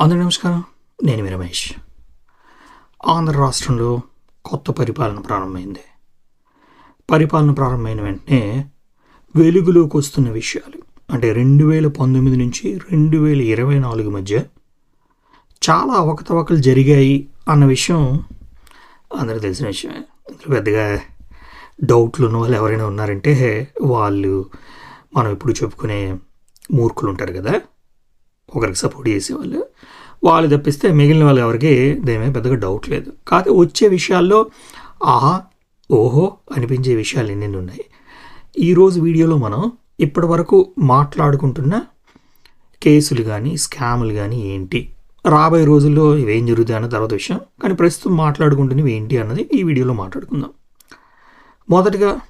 అందరూ నమస్కారం. నేను మీ రమేష్. ఆంధ్ర రాష్ట్రంలో కొత్త పరిపాలన ప్రారంభమైంది. పరిపాలన ప్రారంభమైన వెంటనే వెలుగులోకి వస్తున్న విషయాలు అంటే రెండు వేల పంతొమ్మిది నుంచి రెండు వేల ఇరవై నాలుగు మధ్య చాలా అవకతవకలు జరిగాయి అన్న విషయం అందరూ తెలిసిన విషయమే. ఇందులో పెద్దగా డౌట్లు ఉన్న వాళ్ళు ఎవరైనా ఉన్నారంటే వాళ్ళు మనం ఇప్పుడు చెప్పుకునే మూర్ఖులు ఉంటారు కదా. ఒకరికి సపోర్ట్ చేసేవాళ్ళు. వాళ్ళు తప్పిస్తే మిగిలిన వాళ్ళు ఎవరికి దేమే పెద్దగా డౌట్ లేదు. కాకపోతే వచ్చే విషయాల్లో ఆహా ఓహో అనిపించే విషయాలు ఎన్నెన్ని ఉన్నాయి. ఈరోజు వీడియోలో మనం ఇప్పటి వరకు మాట్లాడుకుంటున్న కేసులు కానీ స్కాములు కానీ ఏంటి? రాబోయే రోజుల్లో ఇవేం జరుగుతాయి అన్న తర్వాత విషయం. కానీ ప్రస్తుతం మాట్లాడుకుంటున్నవి ఏంటి అన్నది ఈ వీడియోలో మాట్లాడుకుందాం. మొదటగా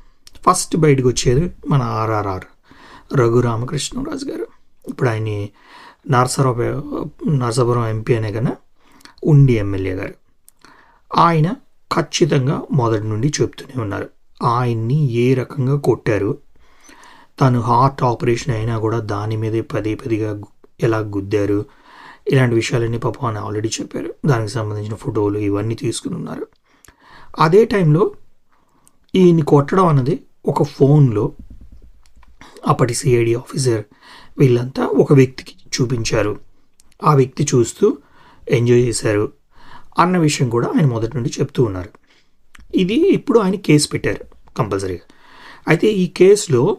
ఫస్ట్ బయటకు వచ్చేది మన ఆర్ఆర్ఆర్ రఘురామకృష్ణరాజు గారు. ఇప్పుడు ఆయన్ని నరసరావు నరసాపురం ఎంపీ అనే కన్నా ఉండి ఎమ్మెల్యే గారు. ఆయన ఖచ్చితంగా మొదటి నుండి చెప్తూనే ఉన్నారు. ఆయన్ని ఏ రకంగా కొట్టారు? తను హార్ట్ ఆపరేషన్ అయినా కూడా దాని మీదే పదే పదిగా ఎలా గుద్దారు? ఇలాంటి విషయాలన్నీ పాపం ఆయన ఆల్రెడీ చెప్పారు. దానికి సంబంధించిన ఫోటోలు ఇవన్నీ తీసుకుని ఉన్నారు. అదే టైంలో ఈయన్ని కొట్టడం అన్నది ఒక ఫోన్లో అప్పటి సిఐడి ఆఫీసర్ వీళ్ళంతా ఒక వ్యక్తికి చూపించారు. ఆ వ్యక్తి చూస్తూ ఎంజాయ్ చేశారు అన్న విషయం కూడా ఆయన మొదటి నుండి చెప్తూ ఉన్నారు. ఇది ఇప్పుడు ఆయన కేసు పెట్టారు కంపల్సరీగా. అయితే ఈ కేసులో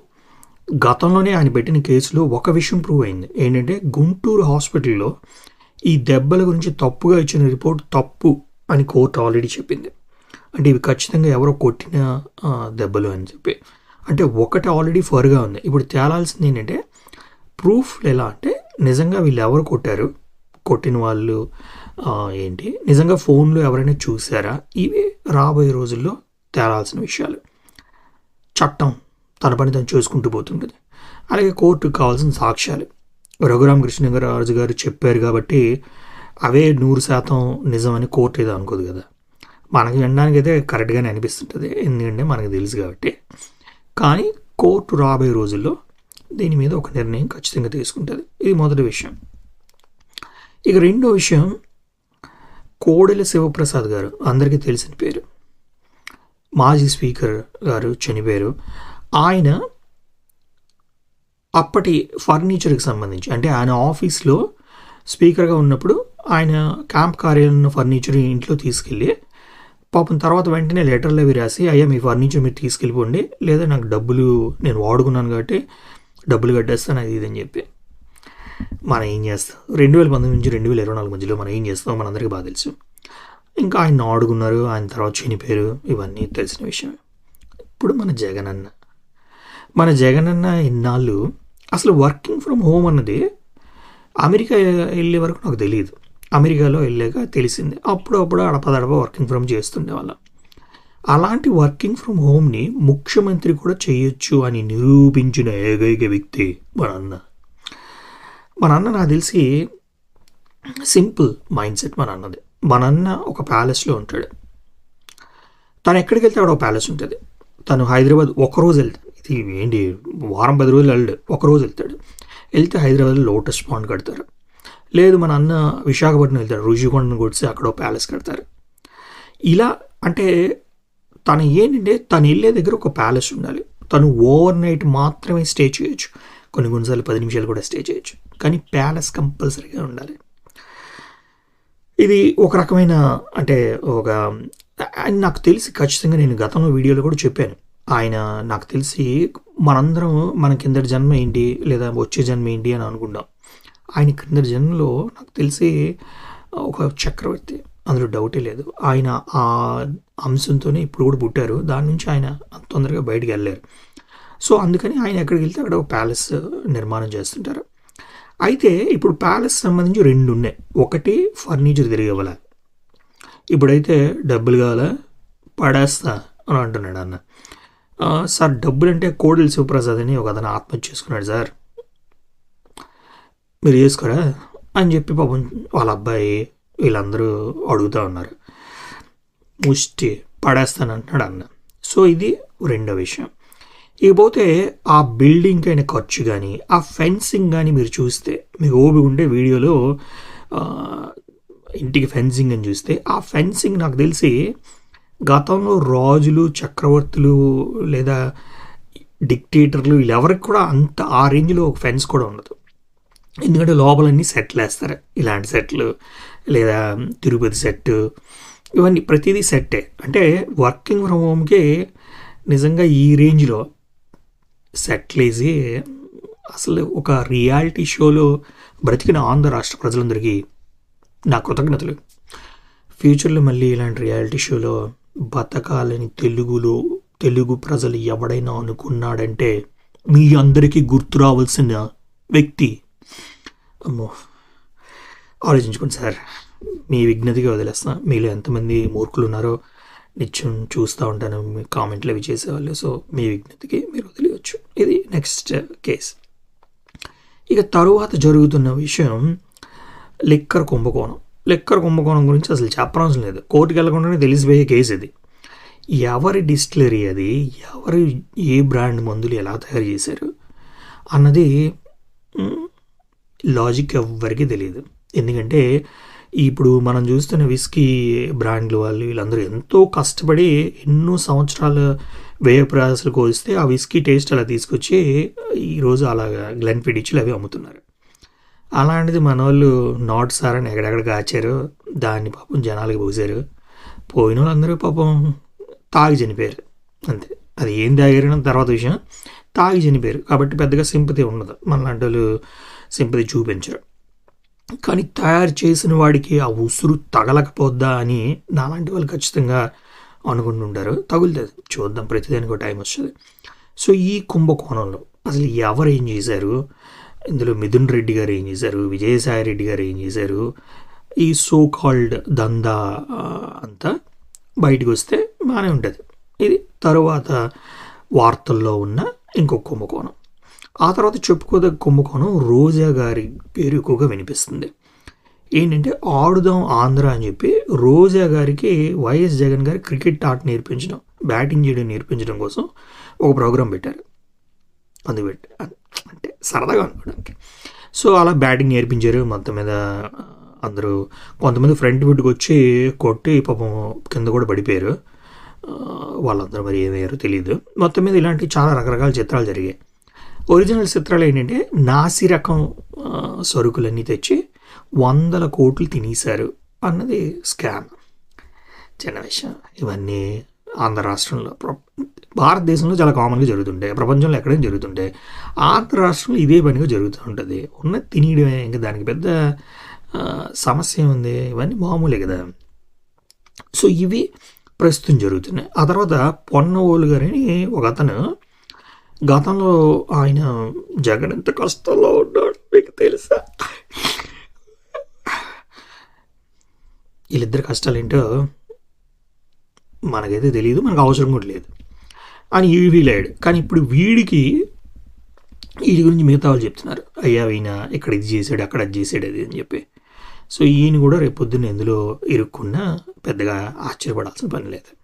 గతంలోనే ఆయన పెట్టిన కేసులో ఒక విషయం ప్రూవ్ అయింది. ఏంటంటే గుంటూరు హాస్పిటల్లో ఈ దెబ్బల గురించి తప్పుగా ఇచ్చిన రిపోర్ట్ తప్పు అని కోర్టు ఆల్రెడీ చెప్పింది. అంటే ఇవి ఖచ్చితంగా ఎవరో కొట్టిన దెబ్బలు అని చెప్పి. అంటే ఒకటి ఆల్రెడీ ఫర్గా ఉంది. ఇప్పుడు తేలాల్సింది ఏంటంటే ప్రూఫ్ ఎలా అంటే నిజంగా వీళ్ళు ఎవరు కొట్టారు? కొట్టిన వాళ్ళు ఏంటి? నిజంగా ఫోన్లో ఎవరైనా చూసారా ఇవి రాబోయే రోజుల్లో తేలాల్సిన విషయాలు. చట్టం తన పని తను చేసుకుంటూ పోతుంటుంది అలాగే కోర్టుకు కావాల్సిన సాక్ష్యాలు. రఘురామ కృష్ణరాజు గారు చెప్పారు కాబట్టి అవే నూరు శాతం నిజమని కోర్టు ఏదో అనుకోదు కదా. మనకి వినడానికి అయితే కరెక్ట్గానే అనిపిస్తుంటుంది. ఎందుకంటే మనకు తెలుసు కాబట్టి. కానీ కోర్టు రాబోయే రోజుల్లో దీని మీద ఒక నిర్ణయం ఖచ్చితంగా తీసుకుంటుంది. ఇది మొదటి విషయం. ఇక రెండో విషయం కోడెల శివప్రసాద్ గారు అందరికీ తెలిసిన పేరు. మాజీ స్పీకర్ గారు చనిపోయారు. ఆయన అప్పటి ఫర్నిచర్కి సంబంధించి అంటే ఆయన ఆఫీస్లో స్పీకర్గా ఉన్నప్పుడు ఆయన క్యాంప్ కార్యాలయం ఫర్నిచర్ ఇంట్లో తీసుకెళ్ళి పాపం తర్వాత వెంటనే లెటర్లు అవి రాసి అయ్యా మీ ఫర్నిచర్ మీరు తీసుకెళ్ళిపోండి. లేదా నాకు డబ్బులు నేను వాడుకున్నాను కాబట్టి డబ్బులు కట్టేస్తాను అది ఇది అని చెప్పి మనం ఏం చేస్తాం? రెండు వేల పంతొమ్మిది నుంచి రెండు వేల ఇరవై నాలుగు మధ్యలో మనం ఏం చేస్తాం మనందరికీ బాగా తెలుసు. ఇంకా ఆయన ఆడుకున్నారు ఆయన తర్వాత చనిపోయారు ఇవన్నీ తెలిసిన విషయమే. ఇప్పుడు మన జగన్ అన్న మన జగన్ అన్న ఇన్నాళ్ళు అసలు వర్కింగ్ ఫ్రమ్ హోమ్ అన్నది అమెరికా వెళ్ళే వరకు నాకు తెలియదు అమెరికాలో వెళ్ళాక తెలిసింది. అప్పుడప్పుడు అడపదడప వర్కింగ్ ఫ్రమ్ చేస్తుండే వాళ్ళం అలాంటి వర్కింగ్ ఫ్రమ్ హోమ్ని ముఖ్యమంత్రి కూడా చేయొచ్చు అని నిరూపించిన ఏకైక వ్యక్తి మన అన్న. మన అన్న నాకు తెలిసి సింపుల్ మైండ్ సెట్ మన అన్నది. మన అన్న ఒక ప్యాలెస్లో ఉంటాడు. తను ఎక్కడికి వెళ్తే అక్కడ ఒక ప్యాలెస్ ఉంటుంది. తను హైదరాబాద్ ఒక రోజు వెళ్తాడు. ఇది ఏంటి? వారం పది రోజులు వెళ్ళడు. ఒక రోజు వెళ్తాడు. వెళ్తే హైదరాబాద్లో లోటస్ పాండ్ కడతారు. లేదు మన అన్న విశాఖపట్నం వెళ్తాడు. రుషికొండను కొడిసి అక్కడ ఒక ప్యాలెస్ కడతారు. ఇలా అంటే తను ఏంటంటే తను వెళ్ళే దగ్గర ఒక ప్యాలెస్ ఉండాలి. తను ఓవర్ నైట్ మాత్రమే స్టే చేయొచ్చు. కొన్ని కొన్నిసార్లు పది నిమిషాలు కూడా స్టే చేయొచ్చు. కానీ ప్యాలెస్ కంపల్సరీగా ఉండాలి. ఇది ఒక రకమైన అంటే ఒక అండ్ నాకు తెలిసి ఖచ్చితంగా నేను గతంలో వీడియోలో కూడా చెప్పాను. ఆయన నాకు తెలిసి మనందరం మన కిందటి జన్మ ఏంటి లేదా వచ్చే జన్మ ఏంటి అని అనుకుంటాం. ఆయన కిందటి జన్మలో నాకు తెలిసి ఒక చక్రవర్తి. అందులో డౌటే లేదు. ఆయన ఆ అంశంతోనే ఇప్పుడు కూడా పుట్టారు. దాని నుంచి ఆయన తొందరగా బయటికి వెళ్ళారు సో అందుకని ఆయన ఎక్కడికి వెళ్తే అక్కడ ఒక ప్యాలెస్ నిర్మాణం చేస్తుంటారు. అయితే ఇప్పుడు ప్యాలెస్ సంబంధించి రెండు ఉన్నాయి. ఒకటి ఫర్నిచర్ తిరిగి ఇవ్వాలి ఇప్పుడైతే డబ్బులు కావాలా? పడేస్తా అని అంటున్నాడు అన్న. సార్ డబ్బులు అంటే కోడలి శివప్రసాద్ అని ఒక అతను ఆత్మహత్య చేసుకున్నాడు సార్. మీరు చేసుకోరా? అని చెప్పి పాపం వాళ్ళ అబ్బాయి వీళ్ళందరూ అడుగుతూ ఉన్నారు. ముష్టి పడేస్తాను అంటున్నాడు అన్న. సో ఇది రెండో విషయం. ఇకపోతే ఆ బిల్డింగ్ అయిన ఖర్చు కానీ ఆ ఫెన్సింగ్ కానీ మీరు చూస్తే మీకు ఓపిక ఉంటే వీడియోలో ఇంటికి ఫెన్సింగ్ అని చూస్తే ఆ ఫెన్సింగ్ నాకు తెలిసి గతంలో రాజులు చక్రవర్తులు లేదా డిక్టేటర్లు వీళ్ళెవరికి కూడా అంత ఆ రేంజ్లో ఒక ఫెన్స్ కూడా ఉండదు. ఎందుకంటే లోపలన్నీ సెట్లు వేస్తారు. ఇలాంటి సెట్లు లేదా తిరుపతి సెట్ ఇవన్నీ ప్రతిదీ సెట్టే. అంటే వర్కింగ్ ఫ్రమ్ హోమ్కి నిజంగా ఈ రేంజ్లో సెట్లు వేసి అసలు ఒక రియాలిటీ షోలో బ్రతికిన ఆంధ్ర రాష్ట్ర ప్రజలందరికీ నా కృతజ్ఞతలు. ఫ్యూచర్లో మళ్ళీ ఇలాంటి రియాలిటీ షోలో బతకాలని తెలుగులో తెలుగు ప్రజలు ఎవడైనా అనుకున్నాడంటే మీ అందరికీ గుర్తు రావాల్సిన వ్యక్తి అమ్మో. ఆలోచించుకోండి సార్. మీ విజ్ఞతగా వదిలేస్తా మీలో ఎంతమంది మూర్ఖులు ఉన్నారో నిత్యం చూస్తూ ఉంటాను. మీ కామెంట్లు అవి చేసేవాళ్ళు. సో మీ విజ్ఞతకి మీరు వదిలేయచ్చు. ఇది నెక్స్ట్ కేస్ ఇక తరువాత జరుగుతున్న విషయం లిక్కర్ కుంభకోణం. లిక్కర్ కుంభకోణం గురించి అసలు చెప్పనవసరం లేదు. కోర్టుకు వెళ్ళకుండానే తెలిసిపోయే కేసు ఇది. ఎవరి డిస్టిలరీ అది? ఎవరు ఏ బ్రాండ్ మందులు ఎలా తయారు చేశారు? అన్నది లాజిక్ ఎవ్వరికి తెలియదు ఎందుకంటే ఇప్పుడు మనం చూస్తున్న విస్కీ బ్రాండ్లు వాళ్ళు వీళ్ళందరూ ఎంతో కష్టపడి ఎన్నో సంవత్సరాల వ్యయ ప్రయాసాలు కోస్తే ఆ విస్కీ టేస్ట్ అలా తీసుకొచ్చి ఈరోజు అలాగా గ్లెన్ ఫిడిచ్లు అవి అమ్ముతున్నారు. అలాంటిది మన వాళ్ళు నాట్ సార్ అని ఎక్కడెక్కడ కాచారు దాన్ని పాపం జనాలకి పోసారు. పోయిన వాళ్ళందరూ పాపం తాగి చనిపోయారు. అంతే. అది ఏం తాగారని తర్వాత విషయం. తాగి చనిపోయారు. కాబట్టి పెద్దగా సింపతి ఉండదు. మనలాంటి వాళ్ళు సింపతి చూపించరు. కానీ తయారు చేసిన వాడికి ఆ ఉసురు తగలకపోద్దా అని నాలాంటి వాళ్ళు ఖచ్చితంగా అనుకుంటుంటారు తగులుతుంది. చూద్దాం ప్రతిదానికి ఒక టైం వస్తుంది. సో ఈ కుంభకోణంలో అసలు ఎవరు ఏం చేశారు? ఇందులో మిథున్ రెడ్డి గారు ఏం చేశారు? విజయసాయి రెడ్డి గారు ఏం చేశారు? ఈ సో కాల్డ్ దందా అంతా బయటకు వస్తే బాగానే ఉంటుంది. ఇది తరువాత వార్తల్లో ఉన్న ఇంకో కుంభకోణం. ఆ తర్వాత చెప్పుకోదగ్గ కుంభకోణం రోజా గారి పేరు ఎక్కువగా వినిపిస్తుంది. ఏంటంటే ఆడుదాం ఆంధ్ర అని చెప్పి రోజా గారికి వైఎస్ జగన్ గారి క్రికెట్ ఆట నేర్పించడం బ్యాటింగ్ చేయడం నేర్పించడం కోసం ఒక ప్రోగ్రాం పెట్టారు. అందుకు అంటే సరదాగా అనుకోవడానికి. సో అలా బ్యాటింగ్ నేర్పించారు. మొత్తం మీద అందరూ కొంతమంది ఫ్రంట్ బిడ్కి వచ్చి కొట్టి పాపం కింద కూడా పడిపోయారు. వాళ్ళందరూ మరి ఏమయ్యారో తెలియదు మొత్తం మీద ఇలాంటి చాలా రకరకాల చిత్రాలు జరిగాయి. ఒరిజినల్ చిత్రాలు ఏంటంటే నాసి రకం సరుకులన్నీ తెచ్చి వందల కోట్లు తినేశారు అన్నది స్కామ్. చిన్న విషయం. ఇవన్నీ ఆంధ్ర రాష్ట్రంలో భారతదేశంలో చాలా కామన్గా జరుగుతుంటాయి. ప్రపంచంలో ఎక్కడైనా జరుగుతుంటాయి. ఆంధ్ర రాష్ట్రంలో ఇదే పనిగా జరుగుతూ ఉంటుంది. ఉన్న తినేయడమే. ఇంకా దానికి పెద్ద సమస్య ఉంది ఇవన్నీ మామూలే కదా. సో ఇవి ప్రస్తుతం జరుగుతున్నాయి. ఆ తర్వాత పొన్నవోలు గారిని ఒక అతను గతంలో ఆయన జగన్ ఎంత కష్టంలో ఉన్నాడు మీకు తెలుసా? వీళ్ళిద్దరి కష్టాలు ఏంటో మనకైతే తెలియదు మనకు అవసరం కూడా లేదు. అని ఈ కానీ ఇప్పుడు వీడికి వీడి గురించి మిగతా వాళ్ళు చెప్తున్నారు. అయ్యా ఈయన ఇక్కడ ఇది చేశాడు అక్కడ అది చేశాడు అది అని చెప్పి. సో ఈయన కూడా రేపు పొద్దున్న ఎందులో ఇరుక్కున్నా పెద్దగా ఆశ్చర్యపడాల్సిన పని లేదు.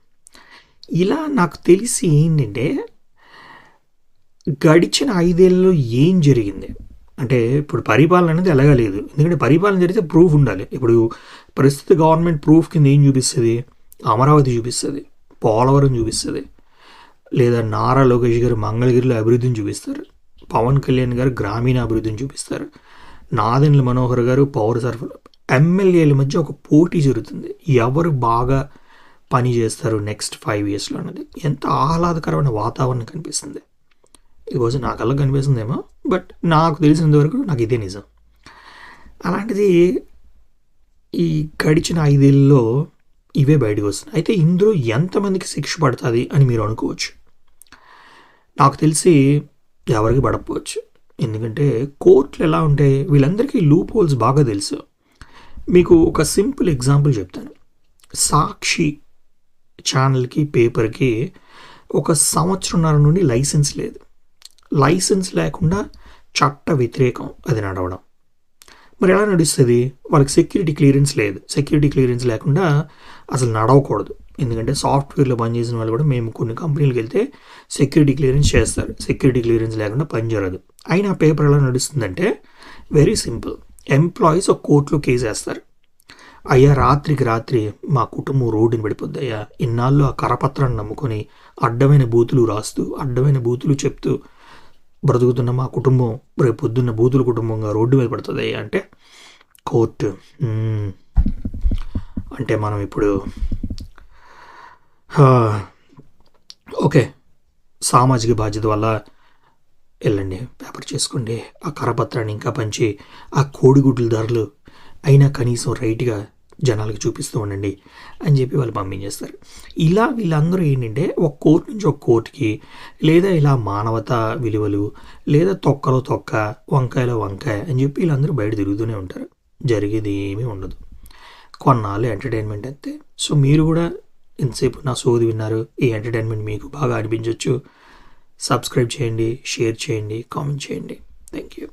ఇలా నాకు తెలిసి ఏంటంటే గడిచిన ఐదేళ్ళలో ఏం జరిగింది? అంటే ఇప్పుడు పరిపాలన అనేది ఎలాగా లేదు. ఎందుకంటే పరిపాలన జరిగితే ప్రూఫ్ ఉండాలి. ఇప్పుడు ప్రస్తుత గవర్నమెంట్ ప్రూఫ్ కింద ఏం చూపిస్తుంది? అమరావతి చూపిస్తుంది. పోలవరం చూపిస్తుంది. లేదా నారా లోకేష్ గారు మంగళగిరిలో అభివృద్ధిని చూపిస్తారు. పవన్ కళ్యాణ్ గారు గ్రామీణ అభివృద్ధిని చూపిస్తారు. నాదెండ్ల మనోహర్ గారు పౌర సరఫరా ఎమ్మెల్యేల మధ్య ఒక పోటీ జరుగుతుంది. ఎవరు బాగా పని చేస్తారు నెక్స్ట్ ఫైవ్ ఇయర్స్లో అన్నది. ఎంత ఆహ్లాదకరమైన వాతావరణం కనిపిస్తుంది. ఈరోజు నా కళ్ళకు కనిపిస్తుందేమో బట్ నాకు తెలిసినంత వరకు నాకు ఇదే నిజం. అలాంటిది ఈ గడిచిన ఐదేళ్ళలో ఇవే బయటకు వస్తున్నాయి. అయితే ఇందులో ఎంతమందికి శిక్ష పడుతుంది అని మీరు అనుకోవచ్చు. నాకు తెలిసి ఎవరికి పడకపోవచ్చు. ఎందుకంటే కోర్టులు ఎలా ఉంటే వీళ్ళందరికీ లూప్ హోల్స్ బాగా తెలుసు. మీకు ఒక సింపుల్ ఎగ్జాంపుల్ చెప్తాను. సాక్షి ఛానల్కి పేపర్కి ఒక సంవత్సరంన్నర నుండి లైసెన్స్ లేదు. లైసెన్స్ లేకుండా చట్ట వ్యతిరేకం అది నడవడం. మరి ఎలా నడుస్తుంది? వాళ్ళకి సెక్యూరిటీ క్లియరెన్స్ లేదు. సెక్యూరిటీ క్లియరెన్స్ లేకుండా అసలు నడవకూడదు. ఎందుకంటే సాఫ్ట్వేర్లో పనిచేసిన వాళ్ళు కూడా మేము కొన్ని కంపెనీలకు వెళ్తే సెక్యూరిటీ క్లియరెన్స్ చేస్తారు. సెక్యూరిటీ క్లియరెన్స్ లేకుండా పని అయినా పేపర్ ఎలా నడుస్తుందంటే వెరీ సింపుల్ ఎంప్లాయీస్ ఒక కోర్టులో కేసు వేస్తారు. అయ్యా రాత్రికి రాత్రి మా కుటుంబం రోడ్డుని పడిపోద్ది అయ్యా. ఇన్నాళ్ళు ఆ కరపత్రాన్ని నమ్ముకొని అడ్డమైన బూతులు రాస్తూ అడ్డమైన బూతులు చెప్తూ బ్రతుకుతున్న మా కుటుంబం రేపు పొద్దున్న బూతుల కుటుంబంగా రోడ్డు మీద పడుతుంది అంటే కోర్టు. అంటే మనం ఇప్పుడు ఓకే సామాజిక బాధ్యత వల్ల వెళ్ళండి పేపర్ చేసుకోండి ఆ కరపత్రాన్ని ఇంకా పంచి ఆ కోడిగుడ్ల ధరలు అయినా కనీసం రైట్గా జనాలకు చూపిస్తూ ఉండండి అని చెప్పి వాళ్ళు పంపించేస్తారు. ఇలా వీళ్ళందరూ ఏంటంటే ఒక కోర్టు నుంచి ఒక కోర్టుకి లేదా ఇలా మానవతా విలువలు లేదా తొక్కలో తొక్క వంకాయలో వంకాయ అని చెప్పి వీళ్ళందరూ బయట తిరుగుతూనే ఉంటారు. జరిగేది ఏమీ ఉండదు. కొన్నాళ్ళు ఎంటర్టైన్మెంట్ అంతే. సో మీరు కూడా ఇంతసేపు నా సోది విన్నారు. ఈ ఎంటర్టైన్మెంట్ మీకు బాగా అనిపించవచ్చు సబ్స్క్రైబ్ చేయండి షేర్ చేయండి కామెంట్ చేయండి. Thank you